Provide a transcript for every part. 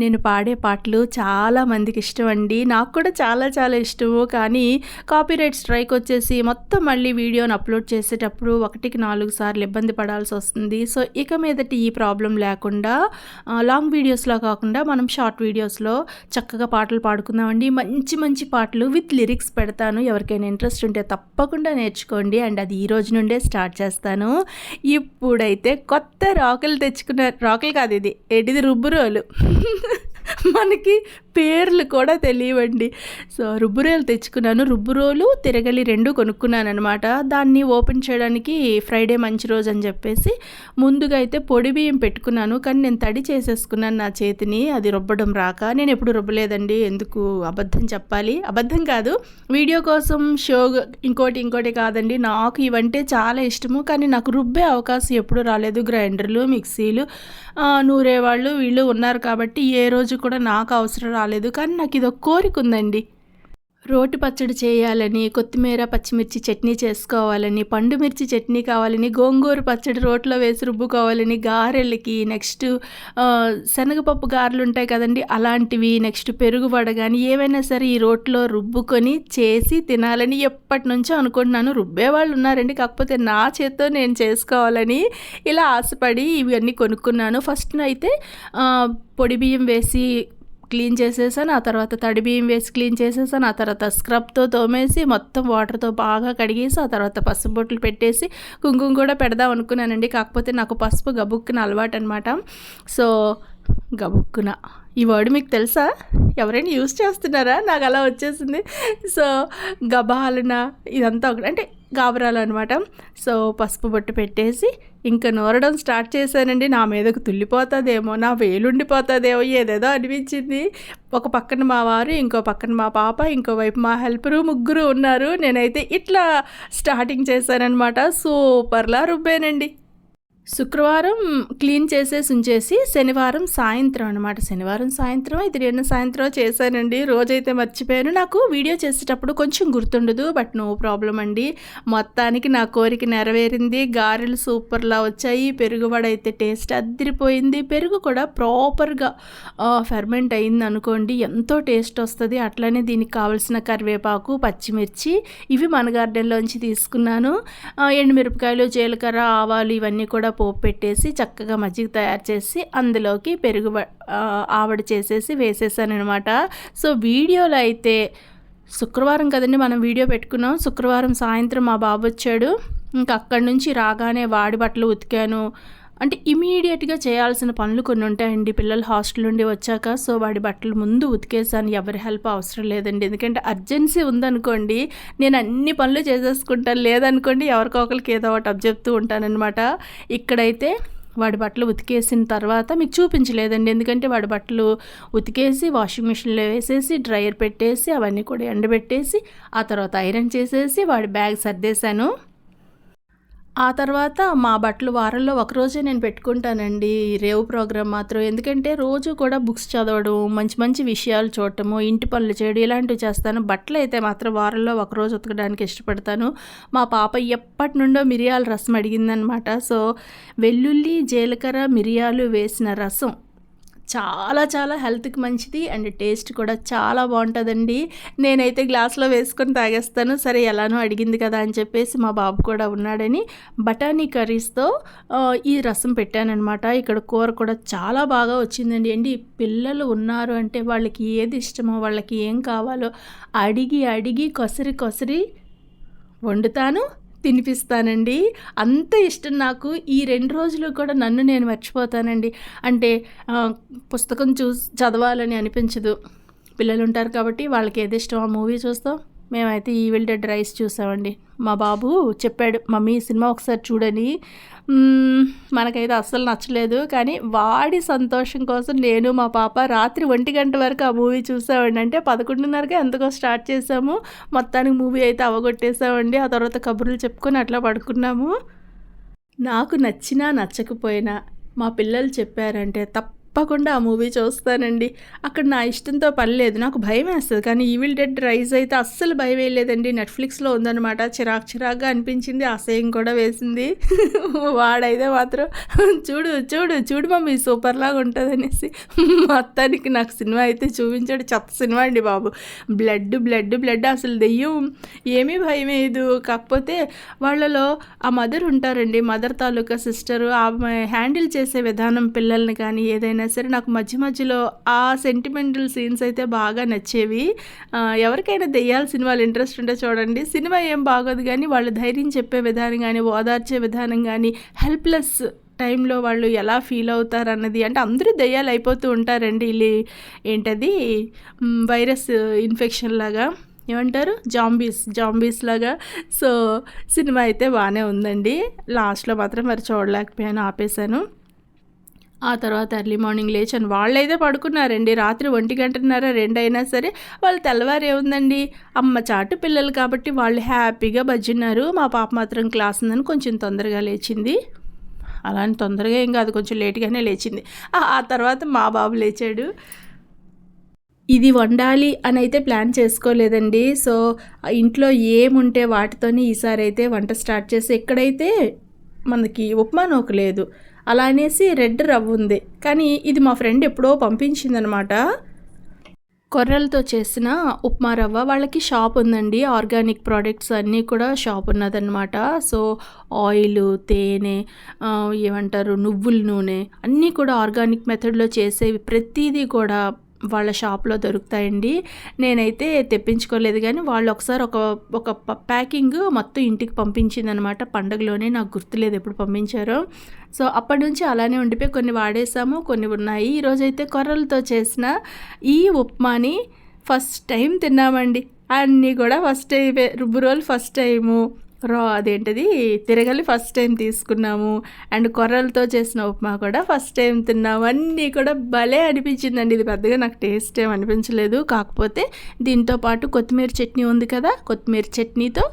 నేను పాడే పాటలు చాలా మందికి ఇష్టం అండి నాకు కూడా చాలా చాలా ఇష్టము. కానీ కాపీరైట్ స్ట్రైక్ వచ్చేసి మొత్తం మళ్ళీ వీడియోని అప్లోడ్ చేసేటప్పుడు ఒకటికి నాలుగు సార్లు ఇబ్బంది పడాల్సి వస్తుంది. సో ఇక మీదట ఈ ప్రాబ్లం లేకుండా లాంగ్ వీడియోస్లో కాకుండా మనం షార్ట్ వీడియోస్లో చక్కగా పాటలు పాడుకుందామండి. మంచి మంచి పాటలు విత్ లిరిక్స్ పెడతాను. ఎవరికైనా ఇంట్రెస్ట్ ఉంటే తప్పకుండా నేర్చుకోండి. అండ్ అది ఈ రోజు నుండే స్టార్ట్ చేస్తాను. ఇప్పుడైతే కొత్త రాకులు తెచ్చుకున్న రాకులు కాదు ఇది ఏంటిది రుబ్బురోలు. మనకి పేర్లు కూడా తెలియవండి. సో రుబ్బురోలు తెచ్చుకున్నాను. రుబ్బురోలు తిరగలి రెండు కొనుక్కున్నాను అనమాట దాన్ని ఓపెన్ చేయడానికి ఫ్రైడే మంచి రోజు అని చెప్పేసి ముందుగా అయితే పొడి బియ్యం పెట్టుకున్నాను. కానీ నేను తడి చేసేసుకున్నాను నా చేతిని. అది రుబ్బడం రాక. నేను ఎప్పుడు రుబ్బలేదండి. ఎందుకు అబద్ధం చెప్పాలి? అబద్ధం కాదు. వీడియో కోసం షో ఇంకోటి ఇంకోటి కాదండి. నాకు ఇవంటే చాలా ఇష్టము. కానీ నాకు రుబ్బే అవకాశం ఎప్పుడు రాలేదు. గ్రైండర్లు మిక్సీలు నూరే వాళ్ళు వీళ్ళు ఉన్నారు కాబట్టి ఏ రోజు కూడా నాకు అవసరం రాలేదు. కానీ నాకు ఇది ఒక కోరిక ఉందండి రోటి పచ్చడి చేయాలని కొత్తిమీర పచ్చిమిర్చి చట్నీ చేసుకోవాలని పండు మిర్చి చట్నీ కావాలని గోంగూర పచ్చడి రోట్లో వేసి రుబ్బుకోవాలని గారెలకి నెక్స్ట్ శనగపప్పు గారెలు ఉంటాయి కదండి అలాంటివి నెక్స్ట్ పెరుగు వడ కానీ ఏవైనా సరే ఈ రోట్లో రుబ్బుకొని చేసి తినాలని ఎప్పటి నుంచో అనుకుంటున్నాను. రుబ్బే వాళ్ళు ఉన్నారండి కాకపోతే నా చేత్తో నేను చేసుకోవాలని ఇలా ఆశపడి ఇవన్నీ కొనుక్కున్నాను. ఫస్ట్ అయితే పొడి బియ్యం వేసి క్లీన్ చేసేసాను ఆ తర్వాత తడి బియ్యం వేసి క్లీన్ చేసేసాను ఆ తర్వాత స్క్రబ్తో తోమేసి మొత్తం వాటర్తో బాగా కడిగేసి ఆ తర్వాత పసుపు బొట్లు పెట్టేసి కుంకుమ కూడా పెడదాం అనుకున్నానండి. కాకపోతే నాకు పసుపు గబుక్కున అలవాటు అనమాట సో గబుక్కున. ఈ వర్డ్ మీకు తెలుసా? ఎవరైనా యూస్ చేస్తున్నారా? నాకు అలా వచ్చేసింది. సో గబాలున ఇదంతా ఒకటి అంటే గాబరాలు అనమాట సో పసుపు బొట్టు పెట్టేసి ఇంకా నూరడం స్టార్ట్ చేశానండి. నా మీదకు తుల్లిపోతుందేమో నా వేలుండిపోతుందేమో ఏదేదో అనిపించింది. ఒక పక్కన మా వారు ఇంకో పక్కన మా పాప ఇంకో వైపు మా హెల్పరు ముగ్గురు ఉన్నారు. నేనైతే ఇట్లా స్టార్టింగ్ చేశానమాట సూపర్లా రుబ్బానండి. శుక్రవారం క్లీన్ చేసేసి ఉంచేసి శనివారం సాయంత్రం అనమాట శనివారం సాయంత్రం ఇది నిన్న సాయంత్రం చేశానండి. రోజైతే మర్చిపోయాను. నాకు వీడియో చేసేటప్పుడు కొంచెం గుర్తుండదు బట్ నో ప్రాబ్లం అండి. మొత్తానికి నా కోరిక నెరవేరింది. గారెలు సూపర్లా వచ్చాయి. పెరుగుబడ అయితే టేస్ట్ అద్దరిపోయింది. పెరుగు కూడా ప్రాపర్గా ఫెర్మెంట్ అయింది అనుకోండి ఎంతో టేస్ట్ వస్తుంది. అట్లనే దీనికి కావాల్సిన కరివేపాకు పచ్చిమిర్చి ఇవి మన గార్డెన్లోంచి తీసుకున్నాను. ఎండుమిరపకాయలు జీలకర్ర ఆవాలు ఇవన్నీ కూడా పోపు పెట్టేసి చక్కగా మజ్జిగ తయారు చేసి అందులోకి పెరుగు ఆవిడ చేసేసి వేసేసాను అనమాట సో వీడియోలో అయితే శుక్రవారం కదండి మనం వీడియో పెట్టుకున్నాం. శుక్రవారం సాయంత్రం మా బాబు వచ్చాడు. ఇంకా అక్కడి నుంచి రాగానే వాడి బట్టలు ఉతికాను. అంటే ఇమీడియట్గా చేయాల్సిన పనులు కొన్ని ఉంటాయండి. పిల్లలు హాస్టల్ నుండి వచ్చాక సో వాడి బట్టలు ముందు ఉతికేసాను. ఎవరి హెల్ప్ అవసరం లేదండి. ఎందుకంటే అర్జెన్సీ ఉందనుకోండి నేను అన్ని పనులు చేసేసుకుంటాను. లేదనుకోండి ఎవరికొకరికి ఏదో ఒకటి అప్ చెప్తూ ఉంటానన్నమాట. ఇక్కడైతే వాడి బట్టలు ఉతికేసిన తర్వాత మీకు చూపించలేదండి. ఎందుకంటే వాడి బట్టలు ఉతికేసి వాషింగ్ మిషన్లో వేసేసి డ్రైయర్ పెట్టేసి అవన్నీ కూడా ఎండబెట్టేసి ఆ తర్వాత ఐరన్ చేసేసి వాడి బ్యాగ్ సర్దేశాను. ఆ తర్వాత మా బట్టలు వారంలో ఒకరోజే నేను పెట్టుకుంటానండి రేవు ప్రోగ్రామ్ మాత్రం. ఎందుకంటే రోజు కూడా బుక్స్ చదవడం మంచి మంచి విషయాలు చూడటము ఇంటి పనులు చేయడం ఇలాంటివి చేస్తాను. బట్టలు అయితే మాత్రం వారంలో ఒకరోజు ఉతకడానికి ఇష్టపడతాను. మా పాప ఎప్పటి నుండో మిరియాల రసం అడిగిందనమాట. సో వెల్లుల్లి జీలకర్ర మిరియాలు వేసిన రసం. చాలా చాలా హెల్త్కి మంచిది అండ్ టేస్ట్ కూడా చాలా బాగుంటుందండి. నేనైతే గ్లాస్లో వేసుకొని తాగేస్తాను. సరే ఎలానో అడిగింది కదా అని చెప్పేసి మా బాబు కూడా ఉన్నాడని బఠానీ కర్రీస్తో ఈ రసం పెట్టానమాట ఇక్కడ కూర కూడా చాలా బాగా వచ్చిందండి. అండి పిల్లలు ఉన్నారు అంటే వాళ్ళకి ఏది ఇష్టమో వాళ్ళకి ఏం కావాలో అడిగి అడిగి కొసరి కొసరి వండుతాను. తినిపిస్తానండి. అంత ఇష్టం నాకు. ఈ రెండు రోజులు కూడా నన్ను నేను మర్చిపోతానండి. అంటే పుస్తకం చూసి చదవాలని అనిపించదు. పిల్లలు ఉంటారు కాబట్టి వాళ్ళకి ఏది ఇష్టం ఆ మూవీ చూస్తాం. మేమైతే ఈవిల్ డెడ్ రైస్ చూసామండి. మా బాబు చెప్పాడు మమ్మీ సినిమా ఒకసారి చూడని. మనకైతే అస్సలు నచ్చలేదు కానీ వాడి సంతోషం కోసం నేను మా పాప రాత్రి ఒంటి గంట వరకు ఆ మూవీ చూసామండి. అంటే పదకొండున్నరకే ఎందుకో స్టార్ట్ చేసాము. మొత్తానికి మూవీ అయితే అవగొట్టేసామండి. ఆ తర్వాత కబుర్లు చెప్పుకొని అట్లా పడుకున్నాము. నాకు నచ్చినా నచ్చకపోయినా మా పిల్లలు చెప్పారంటే తప్ప తప్పకుండా ఆ మూవీ చూస్తానండి. అక్కడ నా ఇష్టంతో పని లేదు. నాకు భయం వేస్తుంది కానీ ఈవిల్ డెడ్ రైజ్ అయితే అస్సలు భయం వేయలేదండి నెట్ఫ్లిక్స్లో ఉందన్నమాట. చిరాకు చిరాకుగా అనిపించింది. అసహ్యం కూడా వేసింది. వాడైతే మాత్రం చూడు చూడు చూడు మమ్మీ సూపర్ లాగా ఉంటుంది అనేసి మొత్తానికి నాకు సినిమా అయితే చూపించాడు. చెత్త సినిమా అండి బాబు. బ్లడ్ బ్లడ్ బ్లడ్ అసలు దెయ్యం ఏమీ భయం వేయదు కాకపోతే వాళ్ళలో ఆ మదర్ ఉంటారండి. మదర్ తాలూకా సిస్టర్. ఆమె హ్యాండిల్ చేసే విధానం పిల్లల్ని కానీ ఏదైనా అయినా సరే నాకు మధ్య మధ్యలో ఆ సెంటిమెంటల్ సీన్స్ అయితే బాగా నచ్చేవి. ఎవరికైనా దెయ్యాల సినిమాలు ఇంట్రెస్ట్ ఉంటే చూడండి. సినిమా ఏం బాగోదు కానీ వాళ్ళు ధైర్యం చెప్పే విధానం కానీ ఓదార్చే విధానం కానీ హెల్ప్లెస్ టైంలో వాళ్ళు ఎలా ఫీల్ అవుతారు అన్నది అంటే అందరూ దయ్యాలు అయిపోతూ ఉంటారండి. ఇల్లి ఏంటది? వైరస్ ఇన్ఫెక్షన్ లాగా. ఏమంటారు? జాంబీస్ జాంబీస్ లాగా. సో సినిమా అయితే బాగానే ఉందండి. లాస్ట్లో మాత్రం మరి చూడలేకపోయాను ఆపేశాను. ఆ తర్వాత ఎర్లీ మార్నింగ్ లేచాను వాళ్ళైతే పడుకున్నారండి. రాత్రి ఒంటి గంటన్నర రెండు అయినా సరే వాళ్ళు తెల్లవారు ఏముందండి అమ్మ చాటు పిల్లలు కాబట్టి వాళ్ళు హ్యాపీగా బజ్జిన్నారు మా పాప మాత్రం క్లాస్ ఉందని కొంచెం తొందరగా లేచింది. అలా అని తొందరగా ఏం కాదు కొంచెం లేట్గానే లేచింది. ఆ తర్వాత మా బాబు లేచాడు. ఇది వండాలి అని అయితే ప్లాన్ చేసుకోలేదండి. సో ఇంట్లో ఏముంటే వాటితోనే ఈసారి అయితే వంట స్టార్ట్ చేసి ఎక్కడైతే మనకి ఉప్మా నూక లేదు అలా అనేసి రెడ్ రవ్వ ఉంది. కానీ ఇది మా ఫ్రెండ్ ఎప్పుడో పంపించిందనమాట. కొర్రలతో చేసిన ఉప్మా రవ్వ వాళ్ళకి షాప్ ఉందండి. ఆర్గానిక్ ప్రోడక్ట్స్ అన్నీ కూడా షాప్ ఉన్నదన్నమాట సో ఆయిల్ తేనె ఏమంటారు నువ్వుల నూనె అన్నీ కూడా ఆర్గానిక్ మెథడ్లో చేసేవి ప్రతిదీ కూడా వాళ్ళ షాప్లో దొరుకుతాయండి. నేనైతే తెప్పించుకోలేదు కానీ వాళ్ళు ఒకసారి ఒక ఒక ప- ప్యాకింగ్ మొత్తం ఇంటికి పంపించిందనమాట. పండగలోనే నాకు గుర్తులేదు ఎప్పుడు పంపించారో. సో అప్పటి నుంచి అలానే ఉండిపోయి కొన్ని వాడేసాము కొన్ని ఉన్నాయి. ఈరోజైతే కొర్రలతో చేసిన ఈ ఉప్మాని ఫస్ట్ టైం తిన్నామండి. అన్నీ కూడా ఫస్ట్ టైమే రుబ్బు రోజులు ఫస్ట్ టైము. రా అదేంటిది? తిరగలి ఫస్ట్ టైం తీసుకున్నాము. అండ్ కొర్రలతో చేసిన ఉప్మా కూడా ఫస్ట్ టైం తిన్నాము. అన్నీ కూడా భలే అనిపించిందండి. ఇది పెద్దగా నాకు టేస్ట్ ఏం అనిపించలేదు. కాకపోతే దీంతో పాటు కొత్తిమీర చట్నీ ఉంది కదా? కొత్తిమీర చట్నీతో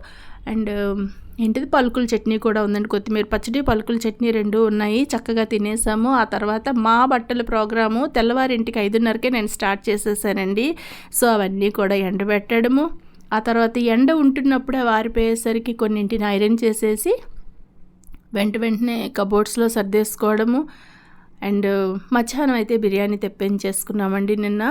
అండ్ um, ఏంటిది? పలుకుల చట్నీ కూడా ఉందండి. కొత్తిమీర పచ్చడి పలుకుల చట్నీ రెండు ఉన్నాయి. చక్కగా తినేసాము. ఆ తర్వాత మా బట్టల ప్రోగ్రాము తెల్లవారింటికి ఐదున్నరకే నేను స్టార్ట్ చేసేసానండి. సో అవన్నీ కూడా ఎండబెట్టడము. ఆ తర్వాత ఎండ ఉంటున్నప్పుడే వారిపోయేసరికి కొన్నింటిని ఐరన్ చేసేసి వెంట వెంటనే కబోర్డ్స్లో సర్దేసుకోవడము అండ్ మధ్యాహ్నం అయితే బిర్యానీ తెప్పించేసుకున్నామండి. నిన్న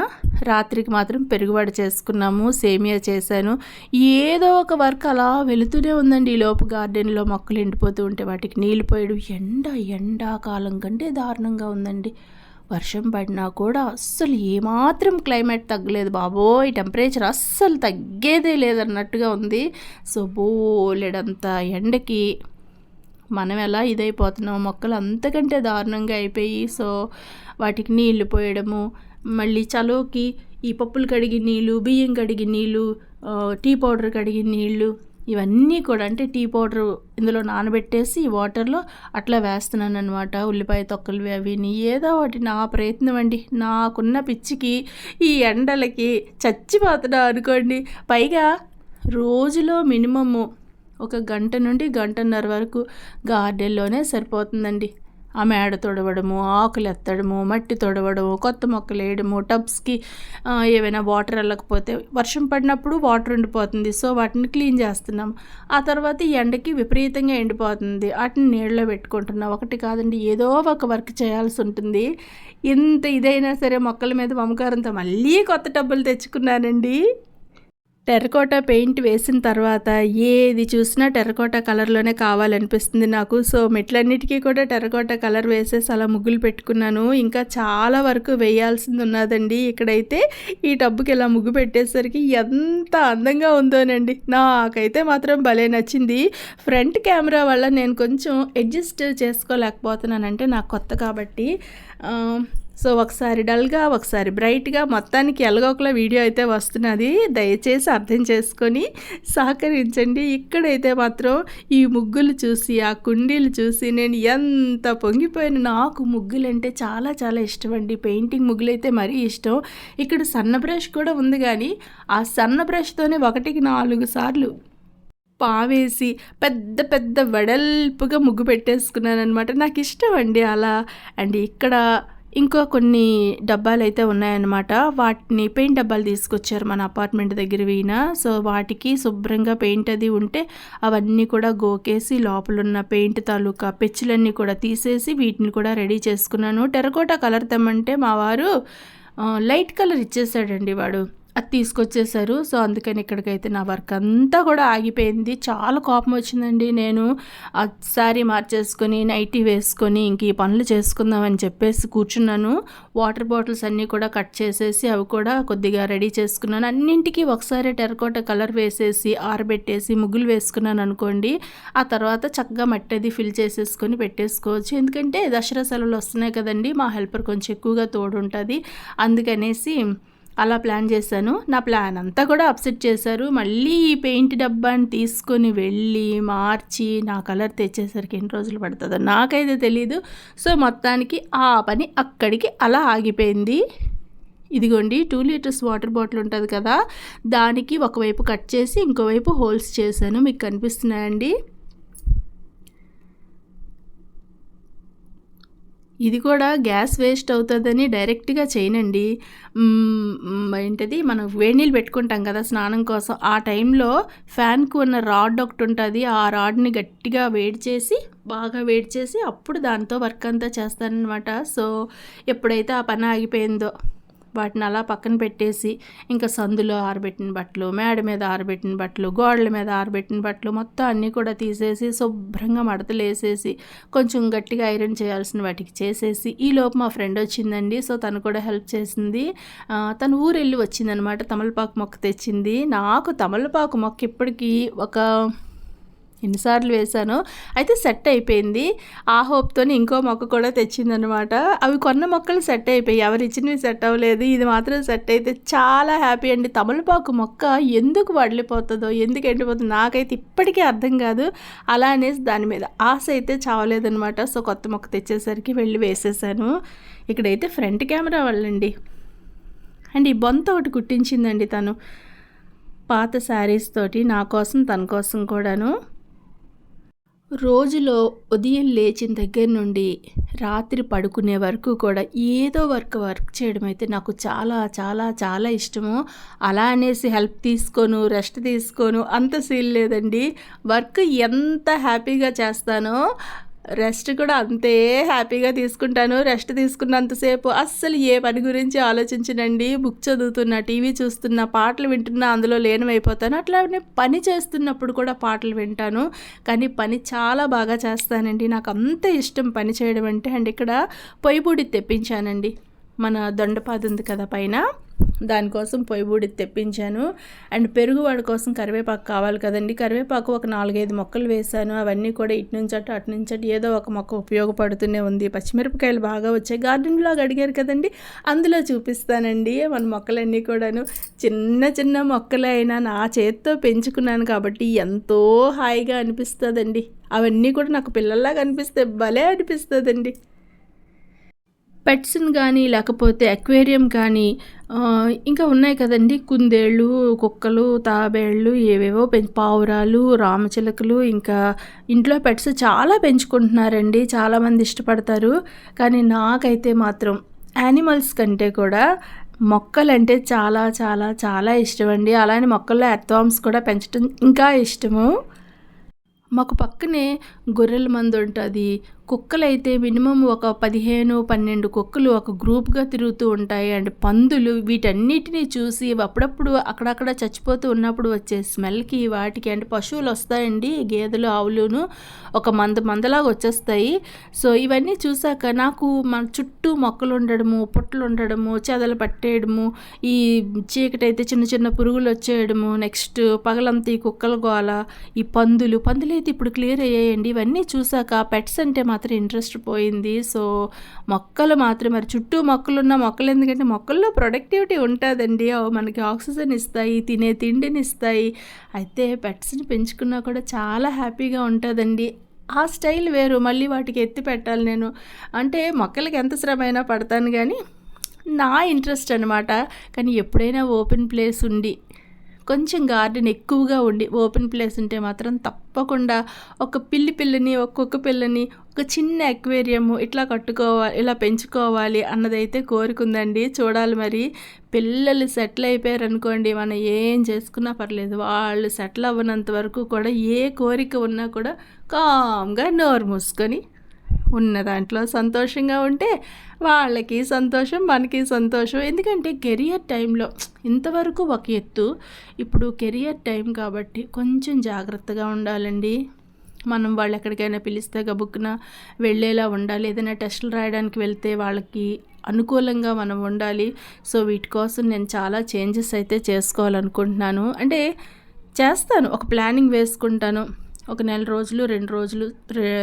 రాత్రికి మాత్రం పెరుగువడ చేసుకున్నాము సేమియా చేశాను. ఏదో ఒక వర్క్ అలా వెళుతూనే ఉందండి. ఈ లోపు గార్డెన్లో మొక్కలు ఎండిపోతూ ఉంటే వాటికి నీళ్ళు పోయడం ఎండ ఎండాకాలం కంటే దారుణంగా ఉందండి. వర్షం పడినా కూడా అస్సలు ఏమాత్రం క్లైమేట్ తగ్గలేదు బాబోయ్. టెంపరేచర్ అస్సలు తగ్గేదే లేదన్నట్టుగా ఉంది. సో బోలెడంత ఎండకి మనం ఎలా ఇదైపోతున్నాం మొక్కలు అంతకంటే దారుణంగా అయిపోయి సో వాటికి నీళ్ళు పోయడము మళ్ళీ చలోకి ఈ పప్పులు కడిగి నీళ్ళు బియ్యం కడిగి నీళ్ళు టీ పౌడర్ కడిగి నీళ్ళు ఇవన్నీ కూడా అంటే టీ పౌడర్ ఇందులో నానబెట్టేసి ఈ వాటర్లో అట్లా వేస్తున్నాను అనమాట ఉల్లిపాయ తొక్కలు అవి ఏదో ఒకటి నా ప్రయత్నం అండి. నాకున్న పిచ్చికి ఈ ఎండలకి చచ్చిపోతున్నా అనుకోండి. పైగా రోజులో మినిమము ఒక గంట నుండి గంటన్నర వరకు గార్డెన్లోనే సరిపోతుందండి. ఆ మేడ తొడవడము ఆకులు ఎత్తడము మట్టి తొడవడము కొత్త మొక్కలు వేయడము టబ్స్కి ఏమైనా ఏవైనా వాటర్ వెళ్ళకపోతే వర్షం పడినప్పుడు వాటర్ ఉండిపోతుంది. సో వాటిని క్లీన్ చేస్తున్నాం. ఆ తర్వాత ఈ ఎండకి విపరీతంగా ఎండిపోతుంది. వాటిని నీళ్ళలో పెట్టుకుంటున్నాం. ఒకటి కాదండి ఏదో ఒక వర్క్ చేయాల్సి ఉంటుంది. ఇంత ఇదైనా సరే మొక్కల మీద మమకారంతో మళ్ళీ కొత్త టబ్బులు తెచ్చుకున్నానండి. టెర్రకోటా పెయింట్ వేసిన తర్వాత ఏది చూసినా టెర్రకోటా కలర్లోనే కావాలనిపిస్తుంది నాకు. సో మెట్లన్నిటికీ కూడా టెర్రకోటా కలర్ వేసేసి అలా ముగ్గులు పెట్టుకున్నాను. ఇంకా చాలా వరకు వేయాల్సింది ఉన్నదండి ఇక్కడైతే. ఈ టబ్బుకి ఇలా ముగ్గు పెట్టేసరికి ఎంత అందంగా ఉందోనండి. నాకైతే మాత్రం భలే నచ్చింది. ఫ్రంట్ కెమెరా వల్ల నేను కొంచెం అడ్జస్ట్ చేసుకోలేకపోతున్నానంటే నాకు కొత్త కాబట్టి సో ఒకసారి డల్గా ఒకసారి బ్రైట్గా మొత్తానికి ఎలాగోకలా వీడియో అయితే వస్తున్నది. దయచేసి అర్థం చేసుకొని సహకరించండి. ఇక్కడైతే మాత్రం ఈ ముగ్గులు చూసి ఆ కుండీలు చూసి నేను ఎంత పొంగిపోయాను. నాకు ముగ్గులు అంటే చాలా చాలా ఇష్టం అండి పెయింటింగ్ ముగ్గులు అయితే మరీ ఇష్టం. ఇక్కడ సన్న బ్రష్ కూడా ఉంది కానీ ఆ సన్న బ్రష్తోనే ఒకటికి నాలుగు సార్లు పావేసి పెద్ద పెద్ద వెడల్పుగా ముగ్గు పెట్టేసుకున్నాను అనమాట నాకు ఇష్టం అండి అలా. అండ్ ఇక్కడ ఇంకా కొన్ని డబ్బాలు అయితే ఉన్నాయన్నమాట. వాటిని పెయింట్ డబ్బాలు తీసుకొచ్చారు మన అపార్ట్మెంట్ దగ్గర వీన సో వాటికి శుభ్రంగా పెయింట్ అది ఉంటే అవన్నీ కూడా గోకేసి లోపల ఉన్న పెయింట్ తాలూకా పెచ్చులన్నీ కూడా తీసేసి వీటిని కూడా రెడీ చేసుకున్నాను. టెరకోటా కలర్ తెమ్మంటే మా వారు లైట్ కలర్ ఇచ్చేసాడండి వాడు. అది తీసుకొచ్చేసారు. సో అందుకని ఇక్కడికైతే నా వర్క్ అంతా కూడా ఆగిపోయింది. చాలా కోపం వచ్చిందండి. నేను సారీ మార్చేసుకొని నైటీ వేసుకొని ఇంక ఈ పనులు చేసుకుందామని చెప్పేసి కూర్చున్నాను. వాటర్ బాటిల్స్ అన్నీ కూడా కట్ చేసేసి అవి కూడా కొద్దిగా రెడీ చేసుకున్నాను. అన్నింటికి ఒకసారి టెరకోట కలర్ వేసేసి ఆరబెట్టేసి ముగ్గులు వేసుకున్నాను అనుకోండి. ఆ తర్వాత చక్కగా మట్టి అది ఫిల్ చేసేసుకొని పెట్టేసుకోవచ్చు. ఎందుకంటే దసరా సెలవులు వస్తున్నాయి కదండి. మా హెల్పర్ కొంచెం ఎక్కువగా తోడు ఉంటుంది అందుకనేసి అలా ప్లాన్ చేశాను. నా ప్లాన్ అంతా కూడా అప్సెట్ చేశారు. మళ్ళీ ఈ పెయింట్ డబ్బాని తీసుకొని వెళ్ళి మార్చి నా కలర్ తెచ్చేసరికి ఎన్ని రోజులు పడుతుందో నాకైతే తెలీదు. సో మొత్తానికి ఆ పని అక్కడికి అలా ఆగిపోయింది. ఇదిగోండి టూ లీటర్స్ వాటర్ బాటిల్ ఉంటుంది కదా దానికి ఒకవైపు కట్ చేసి ఇంకోవైపు హోల్స్ చేశాను. మీకు కనిపిస్తున్నాయండి? ఇది కూడా గ్యాస్ వేస్ట్ అవుతుందని డైరెక్ట్గా చేయనండి. ఏంటది? మనం వేడి నీళ్ళు పెట్టుకుంటాం కదా స్నానం కోసం. ఆ టైంలో ఫ్యాన్కు ఉన్న రాడ్ ఒకటి ఉంటుంది ఆ రాడ్ని గట్టిగా వేడి చేసి బాగా వేడి చేసి అప్పుడు దాంతో వర్క్ అంతా చేస్తానమాట సో ఎప్పుడైతే ఆ పని ఆగిపోయిందో. వాటిని అలా పక్కన పెట్టేసి ఇంకా సందులో ఆరబెట్టిన బట్టలు మేడ మీద ఆరబెట్టిన బట్టలు గోడల మీద ఆరబెట్టిన బట్టలు మొత్తం అన్నీ కూడా తీసేసి శుభ్రంగా మడతలు వేసేసి కొంచెం గట్టిగా ఐరన్ చేయాల్సిన వాటికి చేసేసి ఈ లోపు మా ఫ్రెండ్ వచ్చిందండి. సో తను కూడా హెల్ప్ చేసింది. తను ఊరు వెళ్ళి వచ్చిందనమాట. తమలపాకు మొక్క తెచ్చింది. నాకు తమలపాకు మొక్క ఇప్పటికీ ఒక ఎన్నిసార్లు వేశానో అయితే సెట్ అయిపోయింది. ఆ హోప్తో ఇంకో మొక్క కూడా తెచ్చిందనమాట అవి కొన్న మొక్కలు సెట్ అయిపోయి ఎవరు ఇచ్చినవి సెట్ అవ్వలేదు. ఇది మాత్రం సెట్ అయితే చాలా హ్యాపీ అండి. తమలపాకు మొక్క ఎందుకు వడిలిపోతుందో ఎందుకు ఎండిపోతుందో నాకైతే ఇప్పటికీ అర్థం కాదు. అలా అనేసి దాని మీద ఆశ అయితే చావలేదనమాట సో కొత్త మొక్క తెచ్చేసరికి వెళ్ళి వేసేసాను. ఇక్కడైతే ఫ్రంట్ కెమెరా వాళ్ళండి. అండ్ ఈ బొంత ఒకటి కుట్టించిందండి తను. పాత శారీస్ తోటి నా కోసం తన కోసం కూడాను. రోజులో ఉదయం లేచిన దగ్గర నుండి రాత్రి పడుకునే వరకు కూడా ఏదో వర్క్ వర్క్ చేయడం అయితే నాకు చాలా చాలా చాలా ఇష్టము. అలా అనేసి హెల్ప్ తీసుకోను రెస్ట్ తీసుకోను అంత సీల్ లేదండి. వర్క్ ఎంత హ్యాపీగా చేస్తానో రెస్ట్ కూడా అంతే హ్యాపీగా తీసుకుంటాను. రెస్ట్ తీసుకున్నంతసేపు అస్సలు ఏ పని గురించి ఆలోచించనండి. బుక్ చదువుతున్నా టీవీ చూస్తున్నా పాటలు వింటున్నా అందులో లీనమైపోతాను. అట్లానే పని చేస్తున్నప్పుడు కూడా పాటలు వింటాను. కానీ పని చాలా బాగా చేస్తానండి. నాకు అంత ఇష్టం పని చేయడం అంటే. అండ్ ఇక్కడ పొయ్యిపూడి తెప్పించానండి. మన దొండపాదు ఉంది కదా పైన దానికోసం పొయ్యి తెప్పించాను. అండ్ పెరుగు వాడి కోసం కరివేపాకు కావాలి కదండి. కరివేపాకు ఒక నాలుగైదు మొక్కలు వేశాను. అవన్నీ కూడా ఇటు నుంచి అటు అటు నుంచి అటు ఏదో ఒక మొక్క ఉపయోగపడుతూనే ఉంది. పచ్చిమిరపకాయలు బాగా వచ్చాయి. గార్డెన్లో అడిగారు కదండి. అందులో చూపిస్తానండి. మన మొక్కలన్నీ కూడాను చిన్న చిన్న మొక్కలు అయినా నా చేతితో పెంచుకున్నాను కాబట్టి ఎంతో హాయిగా అనిపిస్తుందండి. అవన్నీ కూడా నాకు పిల్లల్లాగా అనిపిస్తే భలే అనిపిస్తుందండి. పెట్స్ని కానీ లేకపోతే అక్వేరియం కానీ ఇంకా ఉన్నాయి కదండి. కుందేళ్ళు కుక్కలు తాబేళ్ళు ఏవేవో పెంచు పావురాలు రామచిలకలు ఇంకా ఇంట్లో పెట్స్ చాలా పెంచుకుంటున్నారండి. చాలామంది ఇష్టపడతారు. కానీ నాకైతే మాత్రం యానిమల్స్ కంటే కూడా మొక్కలంటే చాలా చాలా చాలా ఇష్టం అండి అలానే మొక్కల్లో ఎర్త్వామ్స్ కూడా పెంచడం ఇంకా ఇష్టము. మాకు పక్కనే గొర్రెల మందు ఉంటుంది. కుక్కలైతే మినిమం ఒక పదిహేను పన్నెండు కుక్కలు ఒక గ్రూప్గా తిరుగుతూ ఉంటాయి. అండ్ పందులు వీటన్నిటిని చూసి అప్పుడప్పుడు అక్కడక్కడ చచ్చిపోతూ ఉన్నప్పుడు వచ్చే స్మెల్కి వాటికి అంటే పశువులు వస్తాయండి గేదెలు ఆవులును ఒక మంద మందలాగా వచ్చేస్తాయి. సో ఇవన్నీ చూసాక నాకు మన చుట్టూ మొక్కలు ఉండడము పుట్టలు ఉండడము చెదలు పట్టేయడము ఈ చీకటి అయితే చిన్న చిన్న పురుగులు వచ్చేయడము నెక్స్ట్ పగలంతా ఈ కుక్కల గోల ఈ పందులు పందులు అయితే ఇప్పుడు క్లియర్ అయ్యాయండి. ఇవన్నీ చూశాక పెట్స్ అంటే మాత్రం ఇంట్రెస్ట్ పోయింది. సో మొక్కలు మాత్రం మరి చుట్టూ మొక్కలు ఉన్న మొక్కలు ఎందుకంటే మొక్కల్లో ప్రొడక్టివిటీ ఉంటుందండి. మనకి ఆక్సిజన్ ఇస్తాయి తినే తిండిని ఇస్తాయి. అయితే పెట్స్ని పెంచుకున్నా కూడా చాలా హ్యాపీగా ఉంటుందండి. ఆ స్టైల్ వేరు. మళ్ళీ వాటికి ఎత్తి పెట్టాలి నేను. అంటే మొక్కలకి ఎంత శ్రమైనా పడతాను కానీ నా ఇంట్రెస్ట్ అనమాట కానీ ఎప్పుడైనా ఓపెన్ ప్లేస్ ఉండి కొంచెం గార్డెన్ ఎక్కువగా ఉండి ఓపెన్ ప్లేస్ ఉంటే మాత్రం తప్పకుండా ఒక పిల్లి పిల్లని ఒక్కొక్క పిల్లని ఒక చిన్న అక్వేరియము ఇట్లా కట్టుకోవాలి ఇలా పెంచుకోవాలి అన్నదైతే కోరుకుందండి. చూడాలి మరి. పిల్లలు సెటిల్ అయిపోయారు అనుకోండి మనం ఏం చేసుకున్నా పర్లేదు. వాళ్ళు సెటిల్ అవ్వనంత వరకు కూడా ఏ కోరిక ఉన్నా కూడా కామ్గా నోరు మూసుకొని ఉన్న దాంట్లో సంతోషంగా ఉంటే వాళ్ళకి సంతోషం మనకి సంతోషం. ఎందుకంటే కెరియర్ టైంలో ఇంతవరకు ఒక ఎత్తు. ఇప్పుడు కెరియర్ టైం కాబట్టి కొంచెం జాగ్రత్తగా ఉండాలండి. మనం వాళ్ళు ఎక్కడికైనా పిలిస్తే గబుక్కున వెళ్ళేలా ఉండాలి. ఏదైనా టెస్టులు రాయడానికి వెళ్తే వాళ్ళకి అనుకూలంగా మనం ఉండాలి. సో వీటి కోసం నేను చాలా చేంజెస్ అయితే చేసుకోవాలనుకుంటున్నాను. అంటే చేస్తాను. ఒక ప్లానింగ్ వేసుకుంటాను. ఒక నెల రోజులు రెండు రోజులు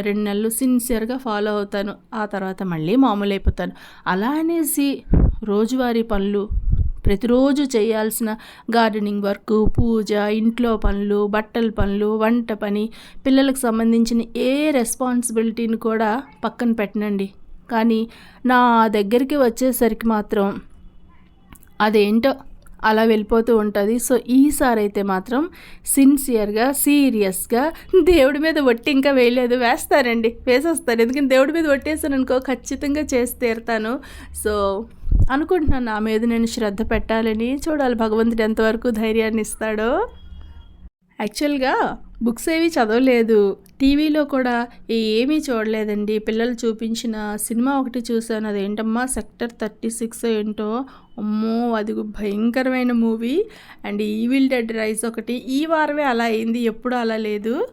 రెండు నెలలు సిన్సియర్గా ఫాలో అవుతాను. ఆ తర్వాత మళ్ళీ మామూలు అయిపోతాను అలా అనేసి రోజువారీ పనులు ప్రతిరోజు చేయాల్సిన గార్డెనింగ్ వర్క్ పూజ ఇంట్లో పనులు బట్టల పనులు వంట పని పిల్లలకు సంబంధించిన ఏ రెస్పాన్సిబిలిటీని కూడా పక్కన పెట్టనండి. కానీ నా దగ్గరికి వచ్చేసరికి మాత్రం అదేంటో అలా వెళ్ళిపోతూ ఉంటుంది. సో ఈసారి అయితే మాత్రం సిన్సియర్గా సీరియస్గా దేవుడి మీద ఒట్టి ఇంకా వేయలేదు. వేస్తారండి. వేసేస్తాను ఎందుకంటే దేవుడి మీద ఒట్టేసాను అనుకో ఖచ్చితంగా చేసి తీరుతాను. సో అనుకుంటున్నాను నా మీద నేను శ్రద్ధ పెట్టాలని. చూడాలి భగవంతుడు ఎంతవరకు ధైర్యాన్ని ఇస్తాడో. యాక్చువల్గా బుక్స్ ఏవి చదవలేదు. టీవీలో కూడా ఏమీ చూడలేదండి. పిల్లలు చూపించిన సినిమా ఒకటి చూశాను. అదేంటమ్మా? సెక్టర్ థర్టీ సిక్స్ ఏంటో? అమ్మో! అది భయంకరమైన movie. And evil dead rise ఒకటి. ఈ వారమే అలా అయింది. ఎప్పుడు అలా లేదు.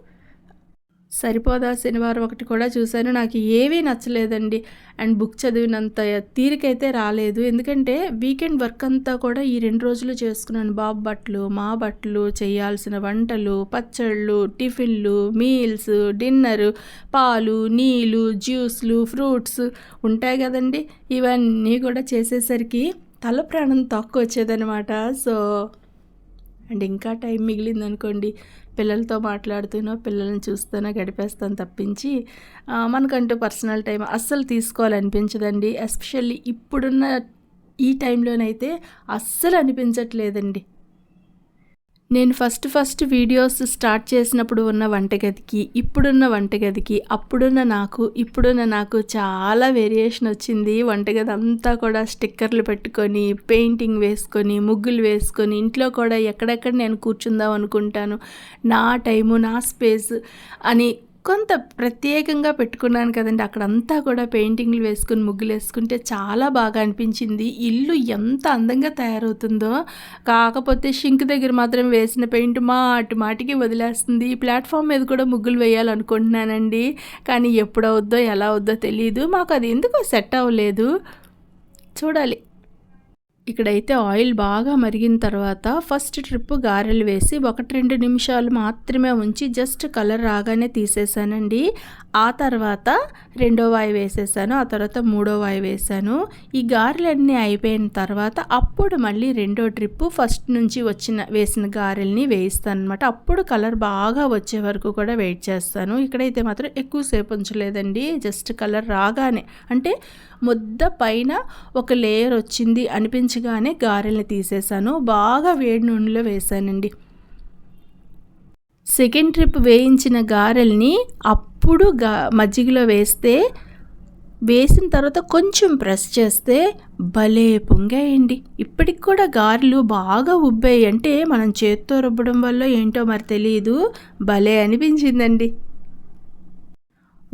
సరిపోదా? శనివారం ఒకటి కూడా చూశాను. నాకు ఏవీ నచ్చలేదండి. అండ్ బుక్ చదివినంత తీరికైతే రాలేదు. ఎందుకంటే వీకెండ్ వర్క్ అంతా కూడా ఈ రెండు రోజులు చేసుకున్నాను. బాబు బట్టలు మా బట్టలు చేయాల్సిన వంటలు పచ్చళ్ళు టిఫిన్లు మీల్స్ డిన్నర్ పాలు నీళ్ళు జ్యూస్లు ఫ్రూట్స్ ఉంటాయి కదండి. ఇవన్నీ కూడా చేసేసరికి తల ప్రాణం తక్కువ వచ్చేదనమాట సో అండ్ ఇంకా టైం మిగిలిందనుకోండి పిల్లలతో మాట్లాడుతూనో పిల్లల్ని చూస్తూనో గడిపేస్తాను తప్పించి మనకంటూ పర్సనల్ టైం అస్సలు తీసుకోవాలనిపించదండి. ఎస్పెషల్లీ ఇప్పుడున్న ఈ టైంలోనైతే అస్సలు అనిపించట్లేదండి. నేను ఫస్ట్ ఫస్ట్ వీడియోస్ స్టార్ట్ చేసినప్పుడు ఉన్న వంటగదికి ఇప్పుడున్న వంటగదికి అప్పుడున్న నాకు ఇప్పుడున్న నాకు చాలా వేరియేషన్ వచ్చింది. వంటగది అంతా కూడా స్టిక్కర్లు పెట్టుకొని పెయింటింగ్ వేసుకొని ముగ్గులు వేసుకొని ఇంట్లో కూడా ఎక్కడెక్కడ నేను కూర్చుందాం అనుకుంటాను నా టైము నా స్పేస్ అని కొంత ప్రత్యేకంగా పెట్టుకున్నాను కదండి. అక్కడంతా కూడా పెయింటింగ్లు వేసుకుని ముగ్గులు వేసుకుంటే చాలా బాగా అనిపించింది. ఇల్లు ఎంత అందంగా తయారవుతుందో. కాకపోతే షింక్ దగ్గర మాత్రం వేసిన పెయింట్ మాటి మాటికి వదిలేస్తుంది. ఈ ప్లాట్ఫామ్ మీద కూడా ముగ్గులు వేయాలనుకుంటున్నానండి. కానీ ఎప్పుడవుద్దో ఎలా అవుద్దో తెలియదు మాకు అది ఎందుకో సెట్ అవ్వలేదు. చూడాలి. ఇక్కడైతే ఆయిల్ బాగా మరిగిన తర్వాత ఫస్ట్ ట్రిప్ గారెలు వేసి ఒకటి రెండు నిమిషాలు మాత్రమే ఉంచి జస్ట్ కలర్ రాగానే తీసేసానండి. ఆ తర్వాత రెండో వాయి వేసేసాను ఆ తర్వాత మూడో వాయి వేసాను. ఈ గారెలన్నీ అయిపోయిన తర్వాత అప్పుడు మళ్ళీ రెండో ట్రిప్ ఫస్ట్ నుంచి వచ్చిన వేసిన గారెల్ని వేయిస్తాను అనమాట అప్పుడు కలర్ బాగా వచ్చే వరకు కూడా వెయిట్ చేస్తాను. ఇక్కడైతే మాత్రం ఎక్కువసేపు ఉంచలేదండి. జస్ట్ కలర్ రాగానే అంటే ముద్ద పైన ఒక లేయర్ వచ్చింది. అనిపించగానే గారెల్ని తీసేసాను బాగా వేడి నూనెలో వేసానండి సెకండ్ ట్రిప్ వేయించిన గారెల్ని అప్పుడు గా మజ్జిగలో వేస్తే వేసిన తర్వాత కొంచెం ప్రెస్ చేస్తే భలే పొంగాయండి. ఇప్పటికి కూడా గారెలు బాగా ఉబ్బాయి. అంటే మనం చేత్తో రుబ్బడం వల్ల ఏంటో మరి తెలియదు భలే అనిపించిందండి.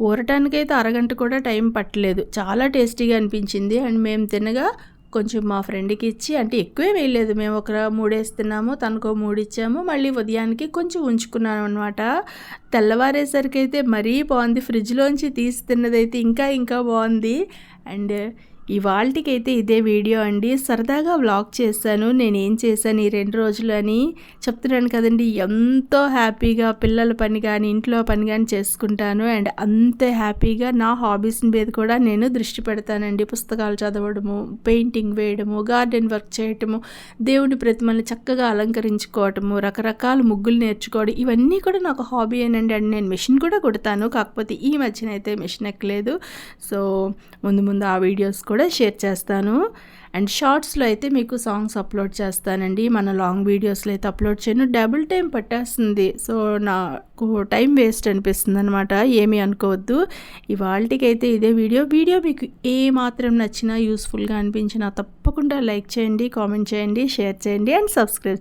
ఊరటానికైతే అరగంట కూడా టైం పట్టలేదు. చాలా టేస్టీగా అనిపించింది. అండ్ మేము తినగా కొంచెం మా ఫ్రెండ్కి ఇచ్చి అంటే ఎక్కువే వేయలేదు. మేము ఒక మూడేస్తున్నాము తనకో మూడు ఇచ్చాము. మళ్ళీ ఉదయానికి కొంచెం ఉంచుకున్నాను అనమాట తెల్లవారేసరికి అయితే మరీ బాగుంది. ఫ్రిడ్జ్లోంచి తీసి తిన్నదైతే ఇంకా ఇంకా బాగుంది. అండ్ ఇవాళకైతే ఇదే వీడియో అండి. సరదాగా వ్లాగ్ చేశాను. నేను ఏం చేశాను ఈ రెండు రోజులు అని చెప్తున్నాను కదండి. ఎంతో హ్యాపీగా పిల్లల పని కానీ ఇంట్లో పని కానీ చేసుకుంటాను. అండ్ అంతే హ్యాపీగా నా హాబీస్ మీద కూడా నేను దృష్టి పెడతానండి. పుస్తకాలు చదవడము పెయింటింగ్ వేయడము గార్డెన్ వర్క్ చేయటము దేవుని ప్రతిమల్ని చక్కగా అలంకరించుకోవటము రకరకాల ముగ్గులు నేర్చుకోవడం ఇవన్నీ కూడా నాకు హాబీ ఏనండి. అండ్ నేను మిషన్ కూడా కుడతాను. కాకపోతే ఈ మధ్యన అయితే మిషన్ ఎక్కలేదు. సో ముందు ముందు ఆ వీడియోస్ కూడా కూడా షేర్ చేస్తాను. అండ్ షార్ట్స్లో అయితే మీకు సాంగ్స్ అప్లోడ్ చేస్తానండి. మన లాంగ్ వీడియోస్లో అయితే అప్లోడ్ చేయను. డబుల్ టైం పట్టేస్తుంది. సో నాకు టైం వేస్ట్ అనిపిస్తుంది అనమాట ఏమీ అనుకోవద్దు. ఇవాళకైతే ఇదే వీడియో. వీడియో మీకు ఏ మాత్రం నచ్చినా యూస్ఫుల్గా అనిపించినా తప్పకుండా లైక్ చేయండి కామెంట్ చేయండి షేర్ చేయండి అండ్ సబ్స్క్రైబ్